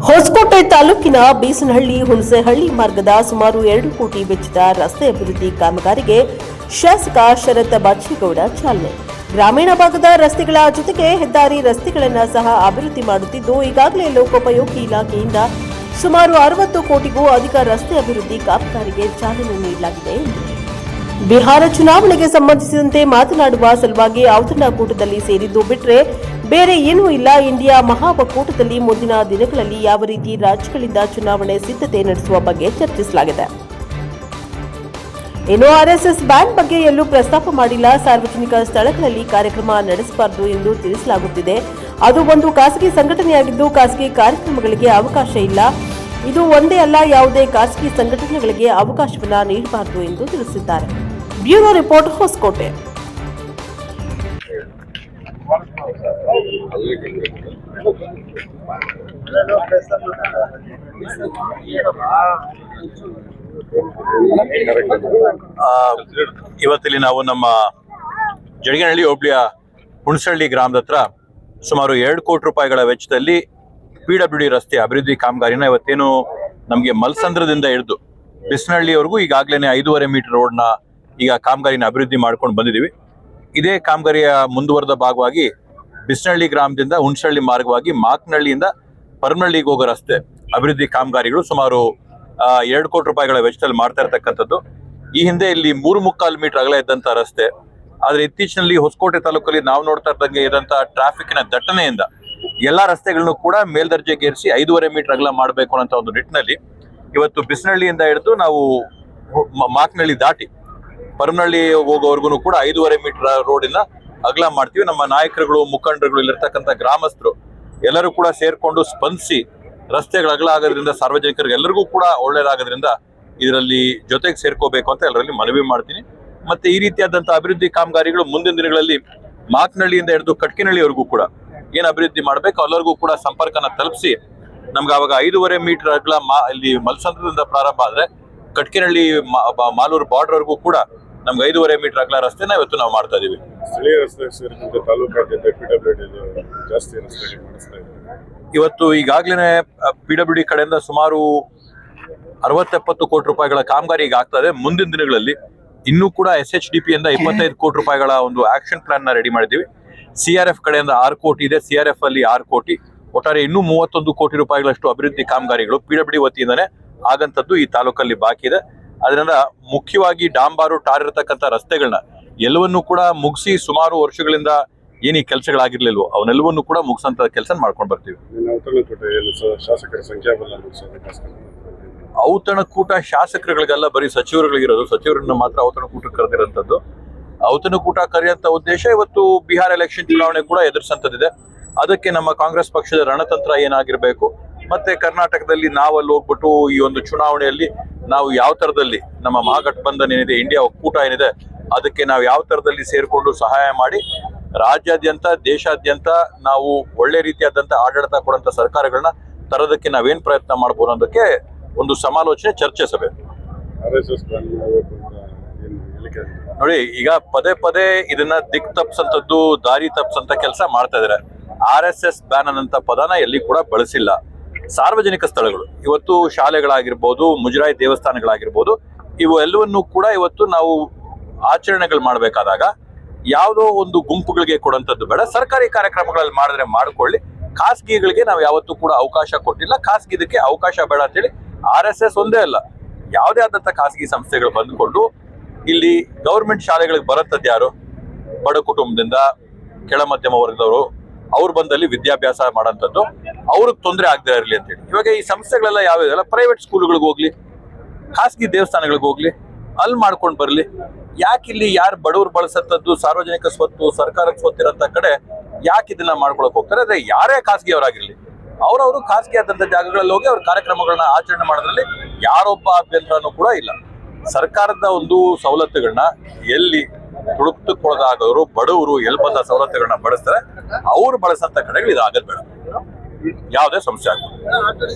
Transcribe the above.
ಹೊಸಕೋಟೆ ತಾಲೂಕಿನ ಬೀಸನಹಳ್ಳಿ ಹುಣಸೆಹಳ್ಳಿ ಮಾರ್ಗದ ಸುಮಾರು ಎರಡು ಕೋಟಿ ವೆಚ್ಚದ ರಸ್ತೆ ಅಭಿವೃದ್ಧಿ ಕಾಮಗಾರಿಗೆ ಶಾಸಕ ಶರತ್ ಬಚ್ಚೇಗೌಡ ಚಾಲನೆ ಗ್ರಾಮೀಣ ಭಾಗದ ರಸ್ತೆಗಳ ಜೊತೆಗೆ ಹೆದ್ದಾರಿ ರಸ್ತೆಗಳನ್ನು ಸಹ ಅಭಿವೃದ್ಧಿ ಮಾಡುತ್ತಿದ್ದು, ಈಗಾಗಲೇ ಲೋಕೋಪಯೋಗಿ ಇಲಾಖೆಯಿಂದ ಸುಮಾರು ಅರವತ್ತು ಕೋಟಿಗೂ ಅಧಿಕ ರಸ್ತೆ ಅಭಿವೃದ್ಧಿ ಕಾಮಗಾರಿಗೆ ಚಾಲನೆ ನೀಡಲಾಗಿದೆ. ಬಿಹಾರ ಚುನಾವಣೆಗೆ ಸಂಬಂಧಿಸಿದಂತೆ ಮಾತನಾಡುವ ಸಲುವಾಗಿ ಔತಣಕೂಟದಲ್ಲಿ ಸೇರಿದ್ದು ಬಿಟ್ರೆ ಬೇರೆ ಏನೂ ಇಲ್ಲ. ಇಂಡಿಯಾ ಮಹಾ ಒಕ್ಕೂಟದಲ್ಲಿ ಮುಂದಿನ ದಿನಗಳಲ್ಲಿ ಯಾವ ರೀತಿ ರಾಜ್ಯಗಳಿಂದ ಚುನಾವಣೆ ಸಿದ್ಧತೆ ನಡೆಸುವ ಬಗ್ಗೆ ಚರ್ಚಿಸಲಾಗಿದೆ. ಇನ್ನು ಆರ್ಎಸ್ಎಸ್ ಬ್ಯಾನ್ ಬಗ್ಗೆ ಎಲ್ಲೂ ಪ್ರಸ್ತಾಪ ಮಾಡಿಲ್ಲ. ಸಾರ್ವಜನಿಕ ಸ್ಥಳಗಳಲ್ಲಿ ಕಾರ್ಯಕ್ರಮ ನಡೆಸಬಾರದು ಎಂದು ತಿಳಿಸಲಾಗುತ್ತಿದೆ. ಅದು ಒಂದು ಖಾಸಗಿ ಸಂಘಟನೆಯಾಗಿದ್ದು ಖಾಸಗಿ ಕಾರ್ಯಕ್ರಮಗಳಿಗೆ ಅವಕಾಶ ಇಲ್ಲ. ಇದು ಒಂದೇ ಅಲ್ಲ, ಯಾವುದೇ ಖಾಸಗಿ ಸಂಘಟನೆಗಳಿಗೆ ಅವಕಾಶವನ್ನ ನೀಡಬಾರದು ಎಂದು ತಿಳಿಸಿದ್ದಾರೆ. Bureau report Hoskote. ಇವತ್ತಿಲ್ಲಿ ನಾವು ನಮ್ಮ ಜಡಿಗನಹಳ್ಳಿ ಹೋಬಳಿಯ ಹುಣಸಳ್ಳಿ ಗ್ರಾಮದ ಹತ್ರ ಸುಮಾರು ಎರಡು ಕೋಟಿ ರೂಪಾಯಿಗಳ ವೆಚ್ಚದಲ್ಲಿ ಪಿ ಡಬ್ಲ್ಯೂ ಡಿ ರಸ್ತೆ ಅಭಿವೃದ್ಧಿ ಕಾಮಗಾರಿನ ಇವತ್ತೇನು ನಮಗೆ ಮಲ್ಸಂದ್ರದಿಂದ ಹಿಡಿದು ಬಿಸ್ನಹಳ್ಳಿವರೆಗೂ ಈಗಾಗಲೇ ಐದೂವರೆ ಮೀಟರ್ ರೋಡ್ನ ಈಗ ಕಾಮಗಾರಿನ ಅಭಿವೃದ್ಧಿ ಮಾಡ್ಕೊಂಡು ಬಂದಿದ್ದೀವಿ. ಇದೇ ಕಾಮಗಾರಿಯ ಮುಂದುವರೆದ ಭಾಗವಾಗಿ ಬಿಸ್ನಹಳ್ಳಿ ಗ್ರಾಮದಿಂದ ಹುಣಸಹಳ್ಳಿ ಮಾರ್ಗವಾಗಿ ಮಾಕ್ನಹಳ್ಳಿಯಿಂದ ಪರಮನಳ್ಳಿಗೆ ಹೋಗೋ ರಸ್ತೆ ಅಭಿವೃದ್ಧಿ ಕಾಮಗಾರಿಗಳು ಸುಮಾರು ಎರಡು ಕೋಟಿ ರೂಪಾಯಿಗಳ ವೆಚ್ಚದಲ್ಲಿ ಮಾಡ್ತಾ ಇರ್ತಕ್ಕಂಥದ್ದು. ಈ ಹಿಂದೆ ಇಲ್ಲಿ ಮೂರು ಮುಕ್ಕಾಲು ಮೀಟರ್ ಅಗಲ ಇದ್ದಂಥ ರಸ್ತೆ. ಆದರೆ ಇತ್ತೀಚಿನಲ್ಲಿ ಹೊಸಕೋಟೆ ತಾಲೂಕಲ್ಲಿ ನಾವು ನೋಡ್ತಾ ಇದ್ದಂಗೆ ಇದ್ದಂತ ಟ್ರಾಫಿಕ್ನ ದಟ್ಟಣೆಯಿಂದ ಎಲ್ಲಾ ರಸ್ತೆಗಳನ್ನು ಕೂಡ ಮೇಲ್ದರ್ಜೆಗೇರಿಸಿ ಐದೂವರೆ ಮೀಟರ್ ಅಗಲ ಮಾಡಬೇಕು ಅನ್ನೋ ಒಂದು ನಿಟ್ಟಿನಲ್ಲಿ ಇವತ್ತು ಬಿಸ್ನಹಳ್ಳಿಯಿಂದ ಹಿಡಿದು ನಾವು ಮಾಕ್ನಹಳ್ಳಿ ದಾಟಿ ಪರಮನಹಳ್ಳಿ ಹೋಗೋವರೆಗೂ ಕೂಡ ಐದೂವರೆ ಮೀಟರ್ ರೋಡಿನ ಅಗಲ ಮಾಡ್ತೀವಿ. ನಮ್ಮ ನಾಯಕರುಗಳು, ಮುಖಂಡರುಗಳು, ಇಲ್ಲಿರ್ತಕ್ಕಂಥ ಗ್ರಾಮಸ್ಥರು ಎಲ್ಲರೂ ಕೂಡ ಸೇರ್ಕೊಂಡು ಸ್ಪಂದಿಸಿ ರಸ್ತೆಗಳ ಅಗಲ ಆಗೋದ್ರಿಂದ, ಸಾರ್ವಜನಿಕರಿಗೆ ಎಲ್ಲರಿಗೂ ಕೂಡ ಒಳ್ಳೇದಾಗೋದ್ರಿಂದ ಇದರಲ್ಲಿ ಜೊತೆಗೆ ಸೇರ್ಕೋಬೇಕು ಅಂತ ಎಲ್ಲರಲ್ಲಿ ಮನವಿ ಮಾಡ್ತೀನಿ. ಮತ್ತೆ ಈ ರೀತಿಯಾದಂಥ ಅಭಿವೃದ್ಧಿ ಕಾಮಗಾರಿಗಳು ಮುಂದಿನ ದಿನಗಳಲ್ಲಿ ಮಾಕ್ನಹಳ್ಳಿಯಿಂದ ಹಿಡಿದು ಕಟ್ಕಿನಹಳ್ಳಿವರೆಗೂ ಕೂಡ ಏನು ಅಭಿವೃದ್ಧಿ ಮಾಡಬೇಕು ಎಲ್ಲರಿಗೂ ಕೂಡ ಸಂಪರ್ಕನ ತಲುಪಿಸಿ ನಮ್ಗೆ ಅವಾಗ ಐದೂವರೆ ಮೀಟರ್ ಅಗಲ ಮಾ ಇಲ್ಲಿ ಮಲ್ಸಂದ್ರದಿಂದ ಪ್ರಾರಂಭ ಆದರೆ ಬ- ಮಾಲೂರು ಬಾರ್ಡರ್ವರೆಗೂ ಕೂಡ ನಮ್ಗೆ ಐದೂವರೆ ಮೀಟರ್ ಅಗಲ ರಸ್ತೆನ ಇವತ್ತು ನಾವು ಮಾಡ್ತಾ ಇದೀವಿ. ಸ್ಥಳೀಯ ರಸ್ತೆ ಸೇರಿದಂತೆ ತಾಲೂಕಾದ್ಯಂತ ಜಾಸ್ತಿ ಮಾಡಿಸ್ತಾ ಇವತ್ತು ಈಗಾಗಲೇ ಪಿ ಡಬ್ಲ್ಯೂ ಡಿ ಕಡೆಯಿಂದ ಸುಮಾರು ಅರವತ್ತೆಪ್ಪತ್ತು ಕೋಟಿ ರೂಪಾಯಿಗಳ ಕಾಮಗಾರಿ ಈಗ ಇದೆ. ಮುಂದಿನ ದಿನಗಳಲ್ಲಿ ಇನ್ನೂ ಕೂಡ ಎಸ್ ಎಚ್ ಡಿ ಪಿ ಇಂದ ಇಪ್ಪತ್ತೈದು ಕೋಟಿ ರೂಪಾಯಿಗಳ ಒಂದು ಆಕ್ಷನ್ ಪ್ಲಾನ್ನ ರೆಡಿ ಮಾಡಿದ್ದೀವಿ. ಸಿ ಆರ್ ಎಫ್ ಕಡೆಯಿಂದ ಆರು ಕೋಟಿ ಇದೆ. ಸಿ ಆರ್ ಎಫ್ ಅಲ್ಲಿ ಆರು ಕೋಟಿ. ಒಟ್ಟಾರೆ ಇನ್ನೂ ಮೂವತ್ತೊಂದು ಕೋಟಿ ರೂಪಾಯಿಗಳಷ್ಟು ಅಭಿವೃದ್ಧಿ ಕಾಮಗಾರಿಗಳು ಪಿ ಡಬ್ಲ್ಯೂ ಡಿ ವತಿಯಿಂದನೇ ಆಗಂತದ್ದು ಈ ತಾಲೂಕಲ್ಲಿ ಬಾಕಿ ಇದೆ. ಅದರಿಂದ ಮುಖ್ಯವಾಗಿ ಡಾಂಬಾರು ಟಾರ್ ಇರತಕ್ಕಂಥ ರಸ್ತೆಗಳನ್ನ ಎಲ್ಲವನ್ನೂ ಕೂಡ ಮುಗಿಸಿ ಸುಮಾರು ವರ್ಷಗಳಿಂದ ಏನ್ ಈ ಕೆಲಸಗಳಾಗಿರ್ಲಿಲ್ವೋ ಅವನ್ನೆಲ್ಲವನ್ನೂ ಕೂಡ ಮುಗಿಸಂತ ಕೆಲಸ ಮಾಡ್ಕೊಂಡು ಬರ್ತೀವಿ. ಶಾಸಕರ ಸಂಖ್ಯಾ ಔತಣಕೂಟ ಶಾಸಕರುಗಳಿಗೆಲ್ಲ ಬರೀ ಸಚಿವರುಗಳಿಗಿರೋದು ಸಚಿವರನ್ನ ಮಾತ್ರ ಔತಣಕೂಟ ಕರೆದಿರೋಂಥದ್ದು. ಔತಣಕೂಟ ಕರೆಯುವಂತ ಉದ್ದೇಶ ಇವತ್ತು ಬಿಹಾರ ಎಲೆಕ್ಷನ್ ಚುನಾವಣೆ ಕೂಡ ಎದುರಿಸಂತದಿದೆ ಅದಕ್ಕೆ ನಮ್ಮ ಕಾಂಗ್ರೆಸ್ ಪಕ್ಷದ ರಣತಂತ್ರ ಏನಾಗಿರ್ಬೇಕು ಮತ್ತೆ ಕರ್ನಾಟಕದಲ್ಲಿ ನಾವಲ್ಲಿ ಹೋಗ್ಬಿಟ್ಟು ಈ ಒಂದು ಚುನಾವಣೆಯಲ್ಲಿ ನಾವು ಯಾವ ತರದಲ್ಲಿ ನಮ್ಮ ಮಹಾಗಠಬಂಧನ್ ಏನಿದೆ ಇಂಡಿಯಾ ಒಕ್ಕೂಟ ಏನಿದೆ, ಅದಕ್ಕೆ ನಾವು ಯಾವ ತರದಲ್ಲಿ ಸೇರಿಕೊಂಡು ಸಹಾಯ ಮಾಡಿ, ರಾಜ್ಯಾದ್ಯಂತ, ದೇಶಾದ್ಯಂತ ನಾವು ಒಳ್ಳೆ ರೀತಿಯಾದಂತ ಆಡಳಿತ ಕೊಡುವಂತ ಸರ್ಕಾರಗಳನ್ನ ತರೋದಕ್ಕೆ ನಾವೇನ್ ಪ್ರಯತ್ನ ಮಾಡ್ಬೋದು ಅನ್ನೋದಕ್ಕೆ ಒಂದು ಸಮಾಲೋಚನೆ ಚರ್ಚೆ ಸಭೆ ನೋಡಿ, ಈಗ ಪದೇ ಪದೇ ಇದನ್ನ ದಿಕ್ ತಪ್ಸಂತದ್ದು, ದಾರಿ ತಪ್ಸಂತ ಕೆಲಸ ಮಾಡ್ತಾ ಇದಾರೆ. ಆರ್ ಎಸ್ ಎಸ್ ಬ್ಯಾನ್ ಅನ್ನಂತ ಪದನ ಎಲ್ಲಿ ಕೂಡ ಬಳಸಿಲ್ಲ. ಸಾರ್ವಜನಿಕ ಸ್ಥಳಗಳು. ಇವತ್ತು ಶಾಲೆಗಳಾಗಿರ್ಬೋದು, ಮುಜರಾಯಿ ದೇವಸ್ಥಾನಗಳಾಗಿರ್ಬೋದು, ಇವು ಎಲ್ಲವನ್ನೂ ಕೂಡ ಇವತ್ತು ನಾವು ಆಚರಣೆಗಳು ಮಾಡಬೇಕಾದಾಗ ಯಾವುದೋ ಒಂದು ಗುಂಪುಗಳಿಗೆ ಕೊಡುವಂಥದ್ದು ಬೇಡ. ಸರ್ಕಾರಿ ಕಾರ್ಯಕ್ರಮಗಳಲ್ಲಿ ಮಾಡಿದ್ರೆ ಮಾಡ್ಕೊಳ್ಳಿ. ಖಾಸಗಿಗಳಿಗೆ ನಾವು ಯಾವತ್ತೂ ಕೂಡ ಅವಕಾಶ ಕೊಟ್ಟಿಲ್ಲ. ಖಾಸಗಿ ಇದಕ್ಕೆ ಅವಕಾಶ ಬೇಡ ಅಂತೇಳಿ ಆರ್ ಎಸ್ ಎಸ್ ಒಂದೇ ಅಲ್ಲ. ಯಾವುದೇ ಆದಂಥ ಖಾಸಗಿ ಸಂಸ್ಥೆಗಳು ಬಂದುಕೊಂಡು ಇಲ್ಲಿ ಗೌರ್ಮೆಂಟ್ ಶಾಲೆಗಳಿಗೆ ಬರುತ್ತದ್ದು ಯಾರು? ಬಡ ಕುಟುಂಬದಿಂದ ಕೆಳ ಮಧ್ಯಮ ವರ್ಗದವರು. ಅವ್ರು ಬಂದಲ್ಲಿ ವಿದ್ಯಾಭ್ಯಾಸ ಮಾಡೋಂಥದ್ದು ಅವ್ರಿಗೆ ತೊಂದರೆ ಆಗದೆ ಇರಲಿ ಅಂತೇಳಿ ಇವಾಗ ಈ ಸಂಸ್ಥೆಗಳೆಲ್ಲ ಯಾವ್ಯಾವಲ್ಲ ಪ್ರೈವೇಟ್ ಸ್ಕೂಲ್ಗಳಿಗೆ ಹೋಗ್ಲಿ, ಖಾಸಗಿ ದೇವಸ್ಥಾನಗಳಿಗೆ ಹೋಗ್ಲಿ, ಅಲ್ಲಿ ಮಾಡ್ಕೊಂಡು ಬರಲಿ. ಯಾಕೆ ಇಲ್ಲಿ ಯಾರು ಬಡವರು ಬಳಸಂತದ್ದು ಸಾರ್ವಜನಿಕ ಸ್ವತ್ತು ಸರ್ಕಾರಕ್ಕೆ ಸ್ವತ್ತಿರೋಂಥ ಕಡೆ ಯಾಕೆ ಇದನ್ನ ಮಾಡ್ಕೊಳಕ್ ಹೋಗ್ತಾರೆ? ಅದೇ ಯಾರೇ ಖಾಸಗಿಯವರಾಗಿರ್ಲಿ, ಅವರವರು ಖಾಸಗಿ ಆದಂತ ಜಾಗಗಳಲ್ಲಿ ಹೋಗಿ ಅವ್ರ ಕಾರ್ಯಕ್ರಮಗಳನ್ನ ಆಚರಣೆ ಮಾಡೋದ್ರಲ್ಲಿ ಯಾರೊಬ್ಬ ಅಭ್ಯಂತರನೂ ಕೂಡ ಇಲ್ಲ. ಸರ್ಕಾರದ ಒಂದು ಸವಲತ್ತುಗಳನ್ನ ಎಲ್ಲಿ ತುಳುಕ್ತಕ್ಕೊಳಗಾಗೋರು ಬಡವರು ಎಲ್ಲಿ ಬಂದ ಸವಲತ್ತುಗಳನ್ನ ಬಳಸ್ತಾರೆ, ಅವ್ರು ಬಳಸಂತ ಕಡೆಗಳು ಇದಾಗದ್ ಬೇಡ. ಯಾವುದೇ ಸಮಸ್ಯೆ ಆಗ್ಬೋದು